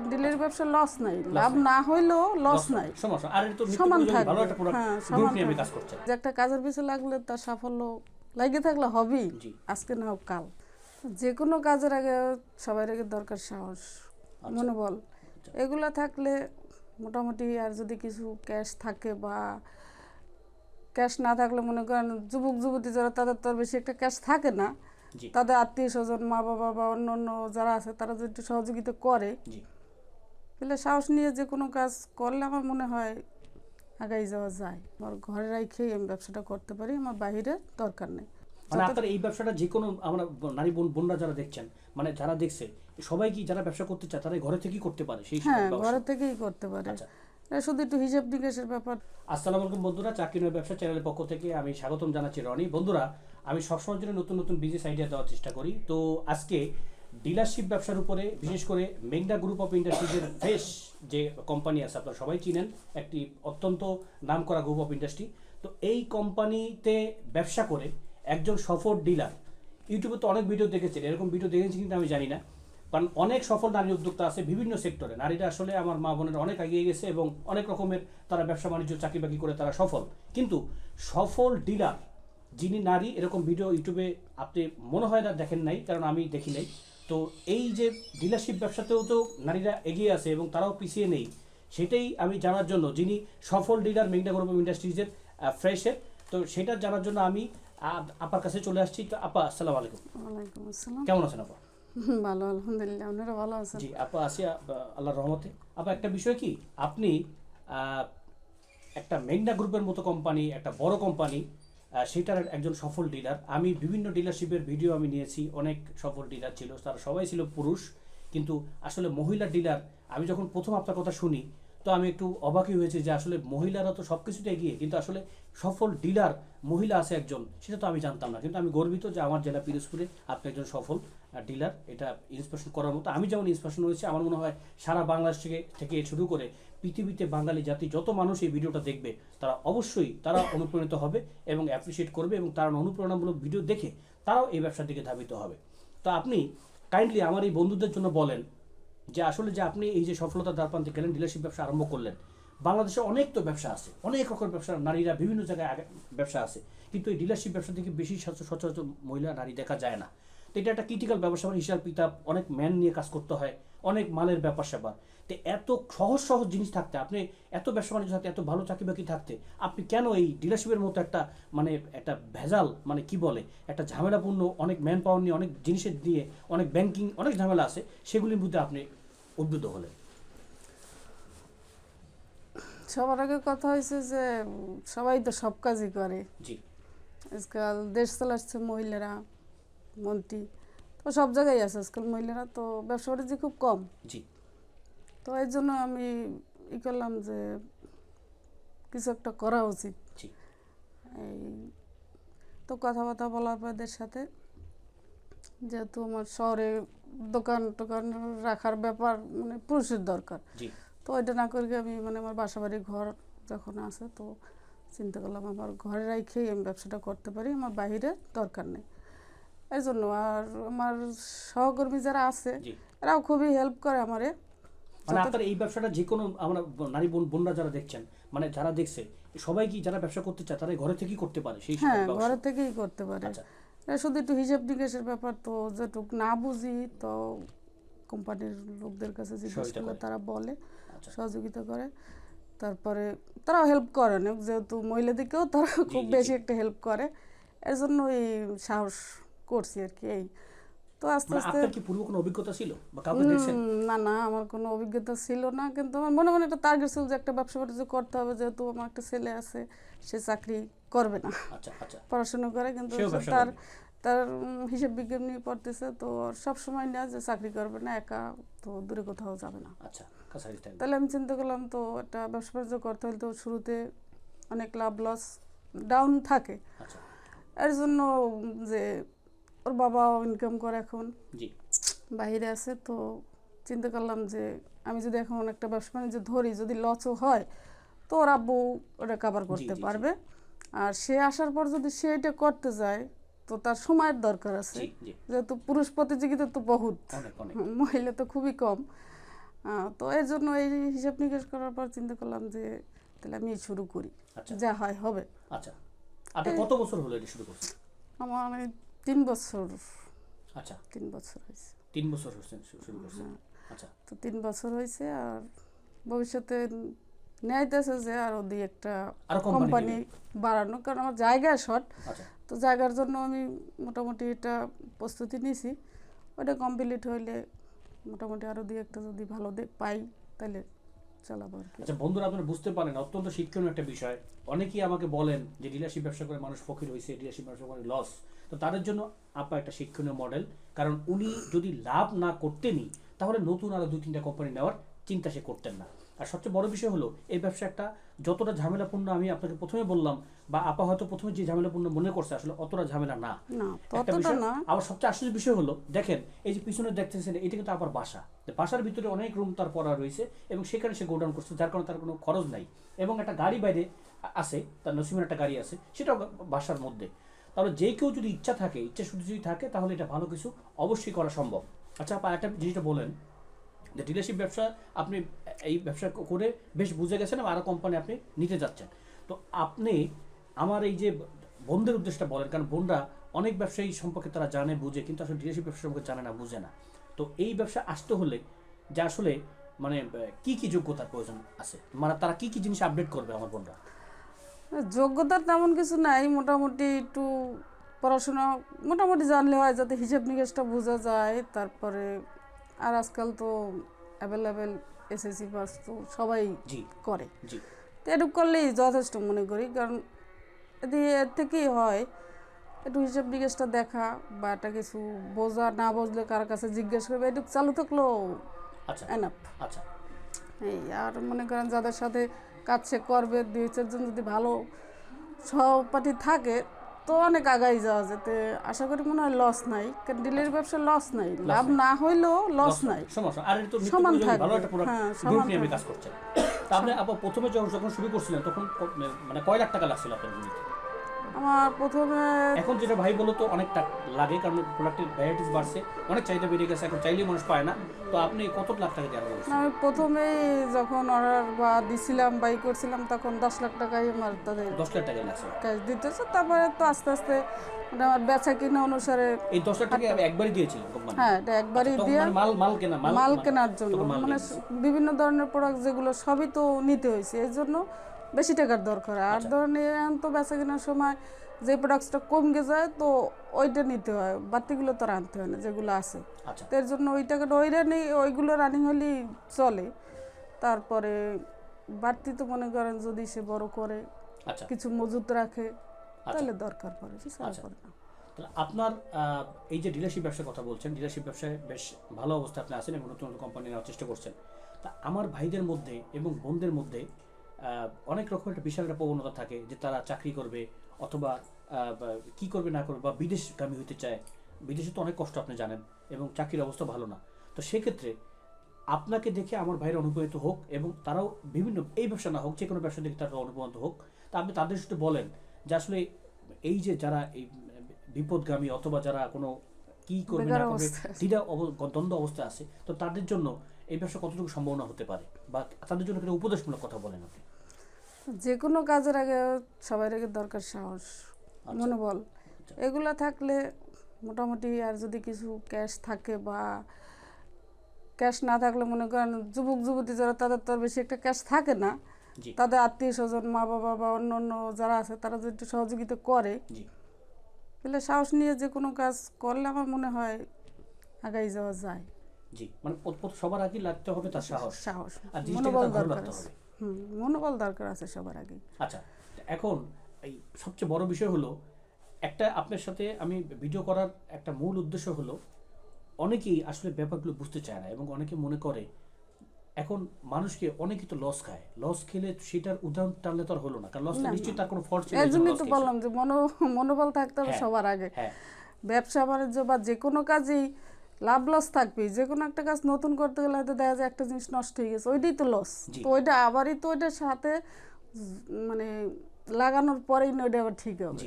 ডিলের ব্যবসা লস নাই। লাভ না হইলেও লস নাই। সমস্যা। আর তো সমান থাকবে। ভালো একটা প্রোডাক্ট হ্যাঁ, গ্রুপ নিয়ে কাজ একটা কাজের পিছনে লাগলে তার সাফল্য লাগে থাকলে হবেই। আজকে না হোক কাল। যে কোনো কাজের আগে সবার আগে দরকার সাহস আচ্ছা। মনোবল। এগুলা থাকলে মোটামুটি আর যদি কিছু ক্যাশ থাকে বা ক্যাশ না থাকলে মনে করেন যুবক যুবতী যারা তাদের তো আর বেশি একটা ক্যাশ থাকে না। তাদের আত্মীয় স্বজন মা বাবা বা অন্য অন্য যারা আছে তারা যদি সহযোগিতা করে তাহলে সাহস নিয়ে যে কোনো কাজ করলে আমার মনে হয় আগাই যাওয়া যায়। আমার ঘরে রাখেই আমি ব্যবসাটা করতে পারি আমার বাইরে দরকার নেই। মানে আপনার এই ব্যবসাটা যে কোনো আমরা নারী বোন বোনরা যারা দেখছেন মানে যারা দেখছে সবাই কি যারা ব্যবসা করতে চায় তারা ঘরে থেকেই করতে পারে সেই হ্যাঁ ঘরে থেকেই করতে পারে। আচ্ছা। শুধু একটু হিসাব নিকাশের ব্যাপার। আসসালামু আলাইকুম বন্ধুরা চাকরি নয় ব্যবসা চ্যানেলের পক্ষ থেকে আমি স্বাগতম জানাচ্ছি রনি। বন্ধুরা আমি সবসময় জন্য নতুন নতুন বিজনেস আইডিয়া দেওয়ার চেষ্টা করি। তো আজকে ডিলারশিপ ব্যবসার উপরে, বিশেষ করে মেঘনা গ্রুপ অফ ইন্ডাস্ট্রিজের ফ্রেশ যে কোম্পানি আছে, আপনারা সবাই চিনেন, একটি অত্যন্ত নামকরা গ্রুপ অফ ইন্ডাস্ট্রি তো এই কোম্পানিতে ব্যবসা করে একজন সফল ডিলার ইউটিউবে তো অনেক ভিডিও দেখেছেন, এরকম ভিডিও দেখেছি কিন্তু আমি জানি না। কারণ অনেক সফল নারী উদ্যোক্তা আছে বিভিন্ন সেক্টরে নারীরা আসলে আমার মা বোনের অনেক এগিয়ে গেছে এবং অনেক রকমের তারা ব্যবসা বাণিজ্য চাকরি বাকরি করে তারা সফল। কিন্তু সফল ডিলার যিনি নারী, এরকম ভিডিও ইউটিউবে আপনি মনে হয় না দেখেন নাই, কারণ আমি দেখি নাই। তো এই যে ডিলারশিপ ব্যবসাতেও তো নারীরা এগিয়ে আছে এবং তারাও পিছিয়ে নেই সেটাই আমি জানার জন্য যিনি সফল ডিলার মেঘনা গ্রুপ ইন্ডাস্ট্রিজের ফ্রেশের তো সেটা জানার জন্য আমি আপার কাছে চলে আসছি। তো আপা আসসালামু আলাইকুম। ওয়ালাইকুম আসসালাম। কেমন আছেন আপা? ভালো আলহামদুলিল্লাহ আপনারা ভালো আছেন? জি আপা আসি আল্লাহর রহমতে। আপা একটা বিষয় কি? আপনি একটা মেঘনা গ্রুপের মতো কোম্পানি একটা বড় কোম্পানি সেটার একজন সফল ডিলার আমি বিভিন্ন ডিলারশিপের ভিডিও আমি নিয়েছি, অনেক সফল ডিলার ছিল, তারা সবাই ছিল পুরুষ। কিন্তু আসলে মহিলা ডিলার আমি যখন প্রথম আপনার কথা শুনি, তো আমি একটু অবাকই হয়েছে যে আসলে মহিলারা তো সব কিছুতে এগিয়ে, কিন্তু আসলে সফল ডিলার, মহিলা আছে একজন, সেটা তো আমি জানতাম না। কিন্তু আমি গর্বিত যে আমার জেলা পিরোজপুরে আপনি একজন সফল ডিলার, এটা ইন্সপিরেশন করার মতো। আমি যেমন ইন্সপিরেশন হয়েছে, আমার মনে হয় সারা বাংলাদেশ থেকে থেকে শুরু করে পৃথিবীতে বাঙালি জাতি যত মানুষ এই ভিডিওটা দেখবে, তারা অবশ্যই, তারা অনুপ্রাণিত হবে এবং অ্যাপ্রিসিয়েট করবে এবং তারা অনুপ্রেরণামূলক ভিডিও দেখে তারাও এই ব্যবসার দিকে ধাবিত হবে। তো আপনি কাইন্ডলি আমার এই বন্ধুদের জন্য বলেন যে আসলে যে আপনি এই যে সফলতার দ্বার প্রান্তে গেলেন ডিলারশিপ ব্যবসা আরম্ভ করলেন বাংলাদেশে অনেক তো ব্যবসা আছে, অনেক রকমের ব্যবসা, নারীরা বিভিন্ন জায়গায় আগে- ব্যবসা আছে। কিন্তু এই ডিলারশিপ ব্যবসা থেকে বেশি সচরাচর মহিলা, নারী দেখা যায় না। তো এটা একটা ক্রিটিক্যাল ব্যবসা হিসাব কিতাব, অনেক ম্যান নিয়ে কাজ করতে হয়, অনেক মালের ব্যাপার স্যাপার। তো এত সহজ সহজ জিনিস থাকতে, আপনি এত ব্যবসা বাণিজ্য থাকতে, এত ভালো চাকরি বাকরি থাকতে, আপনি কেন এই ডিলারশিপের মতো একটা মানে একটা ভেজাল মানে কি বলে, একটা ঝামেলাপূর্ণ, অনেক ম্যান পাওয়ার নিয়ে, অনেক জিনিসের দিয়ে অনেক ব্যাংকিং অনেক ঝামেলা আছে, সেগুলির মধ্যে আপনি উদ্বুদ্ধ হলেন। সবার আগে কথা হয়েছে যে সবাই তো সব কাজই করে। জি। আজকাল দেশ চালাচ্ছে মহিলারা মন্ত্রী। তো সব জায়গায় আছে আজকাল মহিলারা তো ব্যবসা বাণিজ্য খুব কম। জি। তো এই জন্য আমি ই করলাম যে কিছু একটা করা উচিত। এই তো কথাবার্তা বলার পর এদের সাথে যেহেতু আমার শহরে দোকান টোকান রাখার ব্যাপার মানে পুরুষের দরকার। জি। তো ওইটা না করে আমি মানে আমার বাসা বাড়ি ঘর যখন আছে তো চিন্তা করলাম আমার ঘরে রাখেই আমি ব্যবসাটা করতে পারি আমার বাইরে দরকার নেই। এই জন্য আর আমার সহকর্মী যারা আছে এরাও খুবই হেল্প করে আমারে। মানে আপনার এই ব্যবসাটা যে কোনো আমরা নারী বোন বোনরা যারা দেখছেন মানে যারা দেখছে সবাই কি যারা ব্যবসা করতে চায় তারা ঘরে থেকেই করতে পারে সেই হ্যাঁ? ঘরে থেকেই করতে পারে। আচ্ছা। শুধু একটু হিসাব নিকাশের ব্যাপার তো যেটুক না বুঝি তো কোম্পানির লোকদের কাছে জিজ্ঞেস করলে তারা বলে। সহযোগিতা করে। তারপরে তারাও হেল্প করে অনেক যেহেতু মহিলাদেরকেও তারা খুব বেশি একটা হেল্প করে। এর জন্য এই সাহস করছি আর কি এই। তো আস্তে মানে আস্তে কি পূর্ব কোনো অভিজ্ঞতা ছিল বা কাউকে দেখছেন? না না আমার কোনো অভিজ্ঞতা ছিল না কিন্তু আমার মনে মনে একটা টার্গেট ছিল যে একটা ব্যবসা বাণিজ্য করতে হবে যেহেতু আমার একটা ছেলে আছে সে চাকরি করবে না। আচ্ছা আচ্ছা। পড়াশোনা করে কিন্তু তার। তার হিসেব নিয়ে পড়তেছে তো সব সময় না যে চাকরি করবে না একা তো দূরে কোথাও যাবে না। আচ্ছা তাহলে আমি চিন্তা করলাম তো একটা ব্যবসা বাণিজ্য করতে হলে তো শুরুতে অনেক লাভ লস ডাউন থাকে। আচ্ছা। এর জন্য যে ওর বাবা ইনকাম করে এখন বাইরে আছে তো চিন্তা করলাম যে আমি যদি এখন একটা ব্যবসা বাণিজ্য ধরি যদি লসও হয় তো ওর আব্বু ওটা কাভার করতে। পারবে। আর সে আসার পর যদি সে এটা করতে যায় তো তার সময়ের দরকার আছে। যেহেতু পুরুষ প্রতিযোগিতা তো বহুত। অনেক মহিলা তো খুবই কম। তো এর জন্য এই হিসাব নিকাশ করার পর চিন্তা করলাম যে তাহলে আমি শুরু করি। আচ্ছা। যা হয় হবে। আচ্ছা। আপনি কত বছর হলো এটা শুরু করছেন? আমার তিন বছর। আচ্ছা। তিন বছর হয়েছে। তিন বছর শু- শুরু করছেন। আচ্ছা। তো তিন বছর হয়েছে আর ভবিষ্যতে নেয়াইতেছে যে আরও দুই একটা আরও কোম্পানি বাড়ানো কারণ আমার জায়গা শর্ট আচ্ছা। তো জায়গার জন্য আমি মোটামুটি এটা প্রস্তুতি নিয়েছি ওটা কমপ্লিট হইলে মোটামুটি আরও দুই একটা যদি ভালো পাই তাহলে চালাবো আর কি। আচ্ছা বন্ধুরা আপনারা বুঝতে পারেন অত্যন্ত শিক্ষণীয় একটা বিষয়। অনেকেই আমাকে বলেন যে ডিলারশিপ ব্যবসা করে মানুষ ফকির হয়েছে ডিলারশিপ ব্যবসা করে লস তো তাদের জন্য আপা একটা শিক্ষণীয় মডেল কারণ উনি যদি লাভ না করতেনই তাহলে নতুন আরও দুই তিনটা কোম্পানি নেওয়ার চিন্তা সে করতেন না। আর সবচেয়ে বড় বিষয় হলো এই ব্যবসা একটা যতটা ঝামেলাপূর্ণ আমি আপনাকে প্রথমে বললাম বা আপা হয়তো প্রথমে যে ঝামেলাপূর্ণ মনে করছে আসলে অতটা ঝামেলা না। আবার সবচেয়ে আশ্চর্য বিষয় হলো দেখেন এই যে পিছনে দেখতেছেন এটা কিন্তু আবার বাসা। বাসার ভিতরে অনেক রুম তার পড়া রয়েছে এবং সেখানে সে গোডাউন করছে যার কারণে তার কোনো খরচ নাই। এবং একটা গাড়ি বাইরে আছে তার নসিমের একটা গাড়ি আছে সেটাও বাসার মধ্যে। তাহলে যে কেউ যদি ইচ্ছা থাকে ইচ্ছা শুধু যদি থাকে তাহলে এটা ভালো কিছু অবশ্যই করা সম্ভব। আচ্ছা আপা একটা জিনিসটা বলেন যে ডিলারশিপ ব্যবসা আপনি এই ব্যবসা করে বেশ বুঝে গেছেন এবং আরও কোম্পানি আপনি নিতে যাচ্ছেন। তো আপনি আমার এই যে বন্ধের উদ্দেশ্যটা বলেন, কারণ বোনরা অনেক ব্যবসায়ী সম্পর্কে তারা জানে, বুঝে, কিন্তু আসলে ডিলারশিপ ব্যবসা সম্পর্কে জানে না, বুঝে না। তো এই ব্যবসা আসতে হলে যে আসলে মানে কি কি যোগ্যতার প্রয়োজন আছে? মানে তারা কি কি জিনিস আপডেট করবে আমার বোনরা? যোগ্যতার তেমন কিছু নাই, মোটামুটি একটু পড়াশোনা, মোটামুটি জানলে হয় যাতে হিসাব নিকাশটা বোঝা যায়, তারপরে আর আজকাল তো অ্যাভেলেবেল এসএসসি পাস তো সবাই করে। তো এটুকু করলেই যথেষ্ট মনে করি কারণ এতে এর থেকেই হয় একটু হিসাব নিকাশটা দেখা বা একটা কিছু বোঝা না বুঝলে কার কাছে জিজ্ঞেস করবে এটুকু চালু থাকলেও আচ্ছা। এনাফ আচ্ছা। এই আর মনে করেন যাদের সাথে কাজ সে করবে দুই চারজন যদি ভালো সহপাঠী থাকে তো অনেক আগাই যাওয়া যেতে। আশা করি মনে হয় লস নাই কারণ ডিলের ব্যবসা লস নাই। লাভ না হইলেও লস নাই। সমস্যা। আর তো সমান থাকবে। ভালো একটা প্রোডাক্ট হ্যাঁ, নিয়ে কাজ করছেন। আপনি আবার প্রথমে যখন যখন শুরু করছিলেন তখন মানে কয় লাখ টাকা লাগছিল আপনার আমার প্রথমে এখন যেটা ভাই বলো তো অনেক টাকা লাগে কারণ প্রোডাক্টের ভ্যারাইটিস বাড়ছে। অনেক চাহিদা বেড়ে গেছে এখন চাইলেই মানুষ পায় না। তো আপনি কত লাখ টাকা দেওয়ার বলছেন আমি প্রথমেই যখন অর্ডার বা দিছিলাম বাই করছিলাম তখন দশ লাখ টাকাই আমার তাদের দশ লাখ টাকা লাগছে। ক্যাশ দিতেছে। তারপরে তো আস্তে আস্তে মানে আমার বেচা কিনা অনুসারে এই দশ লাখ টাকা আমি একবারই দিয়েছিলাম হ্যাঁ এটা একবারই দিয়ে মানে মাল মাল কেনা মাল মাল কেনার জন্য। মানে বিভিন্ন ধরনের প্রোডাক্ট যেগুলো সবই তো নিতে হয়েছে। এর জন্য বেশি টাকার দরকার। আর আচ্ছা। ধরেন এখন তো বেচা কেনার সময় যে প্রোডাক্টসটা কমে যায় তো ওইটা নিতে হয়। বাতিগুলো তো আনতে হয় না যেগুলো আছে। আচ্ছা। তো এর জন্য ওই টাকাটা ওইটা নেই ওইগুলো রানিং হলেই চলে। তারপরে বাড়তি তো মনে করেন যদি সে বড় করে আচ্ছা। কিছু মজুত রাখে তাহলে দরকার পড়ে আচ্ছা। পড়ে না। আপনার এই যে ডিলারশিপ ব্যবসার কথা বলছেন ডিলারশিপ ব্যবসায় বেশ ভালো অবস্থা আপনি আছেন এবং নতুন নতুন কোম্পানি নেওয়ার চেষ্টা করছেন। তা আমার ভাইদের মধ্যে এবং বোনদের মধ্যে অনেক রকম একটা বিশাল একটা প্রবণতা থাকে যে তারা চাকরি করবে অথবা কি করবে না করবে বা বিদেশগামী হতে চায়। বিদেশে তো অনেক কষ্ট আপনি জানেন এবং চাকরির অবস্থা ভালো না। তো সেক্ষেত্রে আপনাকে দেখে আমার ভাইয়ের অনুপ্রাণিত হোক এবং তারাও বিভিন্ন এই ব্যবসা না হোক যে কোনো ব্যবসা দেখে তারা অনুপ্রাণিত হোক তা আপনি তাদের সাথে বলেন যে আসলে এই যে যারা এই বিপদগামী অথবা যারা কোনো কি করবে না করবে অবস্থায় দ্বিধা দ্বন্দ্ব অবস্থা আছে তো তাদের জন্য এই ব্যবসা কতটুকু সম্ভাবনা হতে পারে? বা তাদের জন্য কোনো উপদেশমূলক কথা বলেন আপনি। যে কোনো কাজের আগে সবার আগে দরকার সাহস আচ্ছা। মনোবল। আচ্ছা। এগুলো থাকলে মোটামুটি আর যদি কিছু ক্যাশ থাকে বা ক্যাশ না থাকলে মনে করেন যুবক যুবতী যারা তাদের তো বেশি একটা ক্যাশ থাকে না। তাদের আত্মীয় স্বজন মা বাবা বা অন্য অন্য যারা আছে তারা যদি একটু সহযোগিতা করে তাহলে সাহস নিয়ে যে কোনো কাজ করলে আমার মনে হয় আগাই যাওয়া যায়। জি মানে সবার আগে লাগতে হবে তার সাহস। সাহস আর জিনিসটাকে মনোবল তার হবে। মনোবল দরকার আছে সবার আগে আচ্ছা এখন এই সবচেয়ে বড় বিষয় হলো একটা আপনার সাথে আমি ভিডিও করার একটা মূল উদ্দেশ্য হলো অনেকেই আসলে ব্যাপারগুলো বুঝতে চায় না এবং অনেকে মনে করে এখন মানুষকে অনেকে তো লস খায় লস খেলে সেটার উদাহরণ টানলে তো আর হলো না কারণ লসটা না। নিশ্চয়ই তার কোনো ফল্ট ছিল এর জন্যই তো। বললাম যে মনো মনোবল থাকতে হবে হ্যাঁ। সবার আগে হ্যাঁ ব্যবসা বাণিজ্য বা যে কোনো কাজেই লাভ লস থাকবেই। যে কোনো একটা কাজ নতুন করতে গেলে হয়তো দেখা যায় একটা জিনিস নষ্ট হয়ে গেছে ওইটাই তো লস তো ওইটা আবারই তো ওইটার সাথে মানে লাগানোর পরেই না ওইটা আবার ঠিক হবে।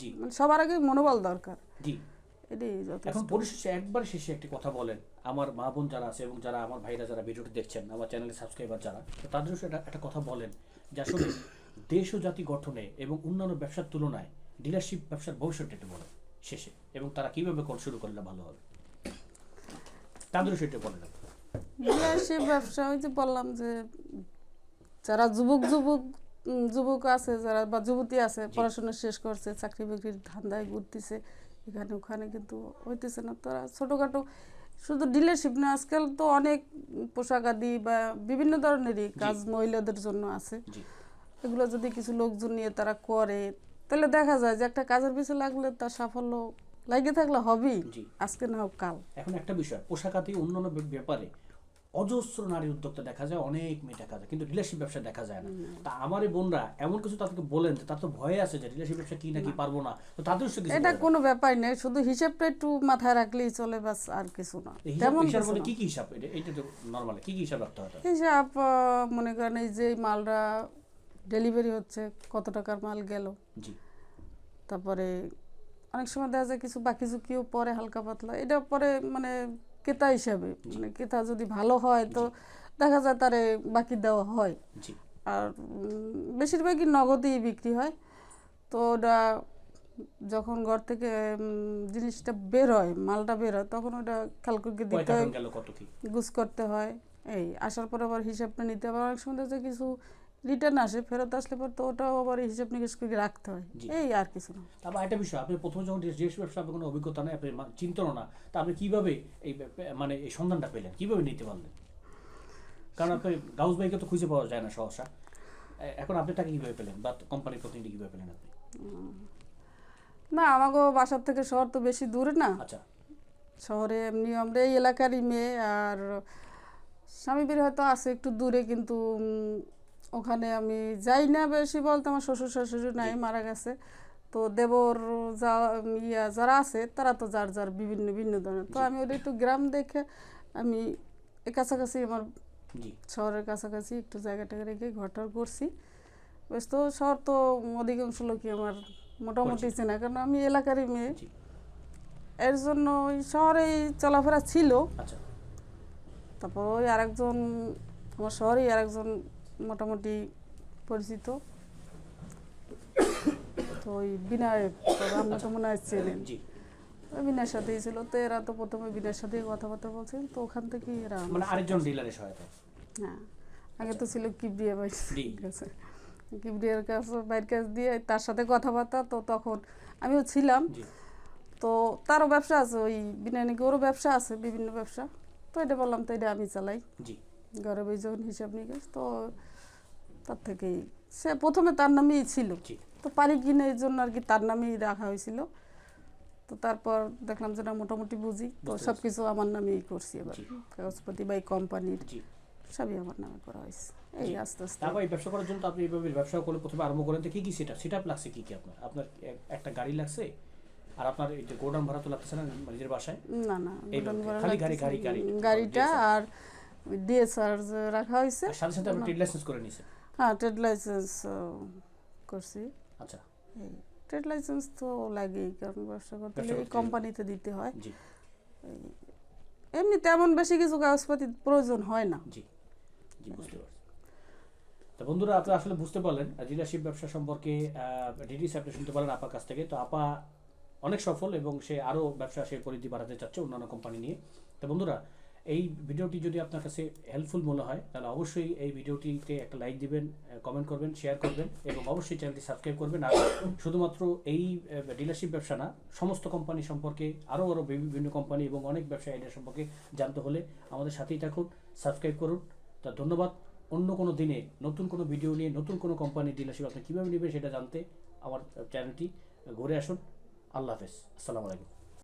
জি মানে সবার আগে মনোবল দরকার। এখন পরিশেষে একবার শেষে একটি কথা বলেন। আমার মা বোন যারা আছে এবং যারা আমার ভাইরা যারা ভিডিওটি দেখছেন আমার চ্যানেলের সাবস্ক্রাইবার যারা তো তাদের একটা একটা কথা বলেন। যে আসলে দেশ ও জাতি গঠনে এবং অন্যান্য ব্যবসার তুলনায় ডিলারশিপ ব্যবসার ভবিষ্যৎটা একটু বলেন। শেষে। এবং তারা কীভাবে কর শুরু করলে ভালো হবে? তাদের সেটা আপনি। ডিলারশিপ ব্যবসা যে বললাম যে যারা যুবক যুবক যুবক আছে যারা বা যুবতী আছে পড়াশোনা শেষ করছে চাকরি বাকরির ধান্দায় ঘুরতেছে এখানে ওখানে কিন্তু হইতেছে না। তারা ছোটোখাটো শুধু ডিলারশিপ না আজকাল তো অনেক পোশাক আদি বা বিভিন্ন ধরনেরই কাজ মহিলাদের জন্য আছে। এগুলো যদি কিছু লোকজন নিয়ে তারা করে তাহলে দেখা যায় যে একটা কাজের পিছনে লাগলে তার সাফল্য লাগে থাকলে হবেই। আজকে না হোক কাল। এখন একটা বিষয় পোশাক আদি অন্যান্য ব্যাপারে অজস্র নারী উদ্যোক্তা দেখা যায় অনেক মেয়ে দেখা যায় কিন্তু রিলেশন ব্যবসা দেখা যায় না। তা আমার এই বোনরা এমন কিছু তাদেরকে বলেন তার তো ভয়ে আছে যে রিলেশন ব্যবসা কি নাকি পারব না। তো তাদের সাথে এটা কোনো ব্যাপার নেই শুধু হিসেবটা একটু মাথায় রাখলেই চলে বাস আর কিছু না। তেমন হিসাব কিছু বলে না। কি কি হিসাব? এটা এটা তো নর্মাল কি কি হিসাব রাখতে হয় হিসাব মনে করেন এই যে মালটা ডেলিভারি হচ্ছে কত টাকার মাল গেল। তারপরে অনেক সময় দেখা যায় কিছু বাকি ঝুঁকিও পরে হালকা পাতলা। এটা পরে মানে ক্রেতা হিসাবে মানে ক্রেতা যদি ভালো হয় তো দেখা যায় তারে বাকি দেওয়া হয়। আর বেশিরভাগই নগদেই বিক্রি হয়। তো ওটা যখন ঘর থেকে জিনিসটা বের হয় মালটা বের হয় তখন ওটা কয় দিতে হয় গুছ করতে হয়। এই আসার পর আবার হিসাবটা নিতে হবে অনেক সময় দেখা যায় কিছু রিটার্ন আসে ফেরত আসলে পর তো ওটাও আবার হিসাব নিকেশ করে রাখতে হয়। এই আর কিছু না। তারপর একটা বিষয় আপনি প্রথম যখন জিনিস ব্যবসা আপনার কোনো অভিজ্ঞতা নেই আপনি চিন্তনও না তা আপনি কীভাবে এই মানে এই সন্ধানটা পেলেন? কীভাবে নিতে পারলেন? কারণ আপনি গাউস বাইকে তো খুঁজে পাওয়া যায় না সহসা। এখন আপনি টাকা কীভাবে পেলেন? বা কোম্পানির প্রতিনিধি কীভাবে পেলেন আপনি? না আমাকে বাসার থেকে শহর তো বেশি দূরে না। আচ্ছা। শহরে এমনি আমরা এই এলাকারই মেয়ে আর স্বামী হয়তো আছে একটু দূরে কিন্তু ওখানে আমি যাই না বেশি বলতে আমার শ্বশুর শাশুড়ি নাই মারা গেছে। তো দেবর যা ইয়া যারা আছে তারা তো যার যার বিভিন্ন বিভিন্ন ধরনের। তো আমি ওদের একটু গ্রাম দেখে আমি কাছাকাছি আমার শহরের কাছাকাছি একটু জায়গাটা রেখে ঘরটা করছি। বেশ তো শহর তো অধিকাংশ লোকই আমার মোটামুটি চেনা কারণ আমি এলাকারই মেয়ে। এর জন্য ওই শহরেই চলাফেরা ছিল। আচ্ছা। তারপর ওই আরেকজন আমার শহরেই আরেকজন মোটামুটি পরিচিত। তো ওই বিনয় আমরা তো মনে হয় চেনেন বিনয়ের সাথেই ছিল। তো এরা তো প্রথমে বিনয়ের সাথেই কথাবার্তা বলছেন তো ওখান থেকেই এরা মানে আরেকজন ডিলারের সহায়তা হ্যাঁ আগে তো ছিল কিবরিয়া ভাই। কাছে কিবরিয়ার কাছে বাইরের কাছে দিয়ে তার সাথে কথাবার্তা। তো তখন আমিও ছিলাম। তো তারও ব্যবসা আছে। ওই বিনয় নাকি ওরও ব্যবসা আছে বিভিন্ন ব্যবসা। তো এটা বললাম তো এটা আমি চালাই। জি। ঘরে বই যখন হিসাব নিকাশ তো তার থেকেই। সে প্রথমে তার নামেই ছিল। তো পারি কিনা এই জন্য আর কি তার নামেই রাখা হয়েছিল। তো তারপর দেখলাম যে না মোটামুটি বুঝি। তো সব কিছু আমার নামেই করছি এবার। কাগজপাতি বা এই কোম্পানির সবই আমার নামে করা হয়েছে। এই আস্তে আস্তে। তারপর এই ব্যবসা করার জন্য আপনি এইভাবে ব্যবসা করে প্রথমে আরম্ভ করেন। তো কি কি সেটা সেটা লাগছে কি কি আপনার? আপনার একটা গাড়ি লাগছে আর আপনার এই যে গোডাউন ভাড়া তো লাগতেছে না নিজের বাসায়? না না গোডাউন ভাড়া খালি গাড়ি, গাড়ি, গাড়ি, গাড়িটা DSR রাখা হয়েছে সাথে সাথে আপনি ট্রেড লাইসেন্স করে নিয়েছেন হ্যাঁ ট্রেড লাইসেন্স করছি। আচ্ছা। ট্রেড লাইসেন্স তো লাগেই কারণ ব্যবসা করতে এই কোম্পানিতে দিতে হয়। এমনি তেমন বেশি কিছু কাগজপাতি প্রয়োজন হয় না। জি। জি বুঝতে পারছি। তো বন্ধুরা আপনি আসলে বুঝতে পারলেন ডিলারশিপ ব্যবসা সম্পর্কে ডিটিস আপনি শুনতে পারলেন আপার কাছ থেকে। তো আপা অনেক সফল এবং সে আরও ব্যবসা সে পরিধি বাড়াতে চাচ্ছে অন্যান্য কোম্পানি নিয়ে। তো বন্ধুরা এই ভিডিওটি যদি আপনার কাছে হেল্পফুল মনে হয়, তাহলে অবশ্যই এই ভিডিওটিতে একটা লাইক দিবেন কমেন্ট করবেন শেয়ার করবেন এবং অবশ্যই চ্যানেলটি সাবস্ক্রাইব করবেন। আর শুধুমাত্র এই ডিলারশিপ ব্যবসা না, সমস্ত কোম্পানি সম্পর্কে আরও আরও বিভিন্ন কোম্পানি এবং অনেক ব্যবসা আইডিয়া সম্পর্কে জানতে হলে আমাদের সাথেই থাকুন সাবস্ক্রাইব করুন। তা ধন্যবাদ। অন্য কোনো দিনে নতুন কোনো ভিডিও নিয়ে নতুন কোনো কোম্পানির ডিলারশিপ আপনি কীভাবে নেবেন সেটা জানতে আমার চ্যানেলটি ঘুরে আসুন। আল্লাহ হাফেজ। আসসালামু আলাইকুম।